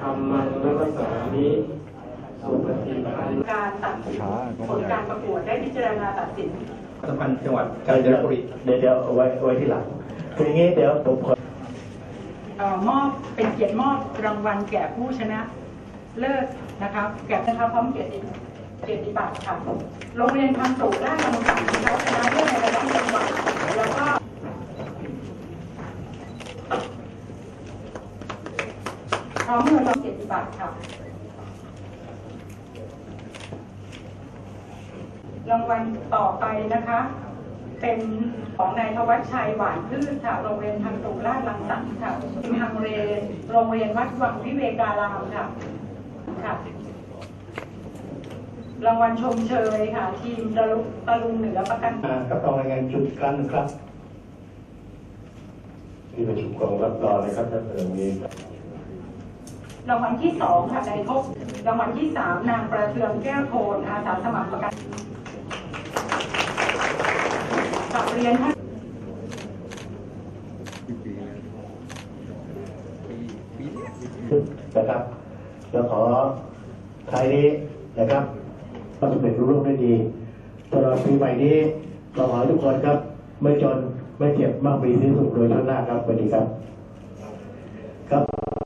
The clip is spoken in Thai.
ธรรมนัสสามิสุปฏิปันการตัดสินผลการประกวดได้พิจารณาตัดสินจังหวัดกาญจบุรีเดี๋ยวเดี๋ยวไว้ไว้ที่หลังทีนี้เดี๋ยวผมขอมอบเป็นเกียรติมอบรางวัลแก่ผู้ชนะ เลิศนะครับแก่นะคะพร้อมเกียรติ เกียรติบัตรค่ะ โรงเรียนทำสูตรได้รางวัลเขาชนะเลิศในระดับจังหวัดแล้วก็พร้อมเงินรางเกียรติบัตรค่ะ รางวัลต่อไปนะคะ เป็นของนายธวัชชัยหวานพืชค่ะ โรงเรียนทางตุลาชลังสรรค์ค่ะทางเรนโรงเรียนวัดวังวิเวการามค่ะค่ะ รางวัลชมเชยค่ะ ทีมตะลุตะลุงเหนือประกันอ่ากับรองรายงานจุดอีกครั้งหนึงครับที่ประชุมกองรับรองนะครับท่านประธานนี้รางวัลที่สองค่ะนายทบรางวัลที่สามนางประเทืองแก้วโทนอาสาสมัครประกันกลับเรียนท่านนะครับแล้วขอท้ายนี้นะครับ ประสบผลร่วงได้ดีตลอดปีใหม่นี้ขอาขอทุกคนครับ ไม่จนไม่เจ็บมากปสิ้นสุดโดยทั่วหน้าครับสวัสดีครับ ครับ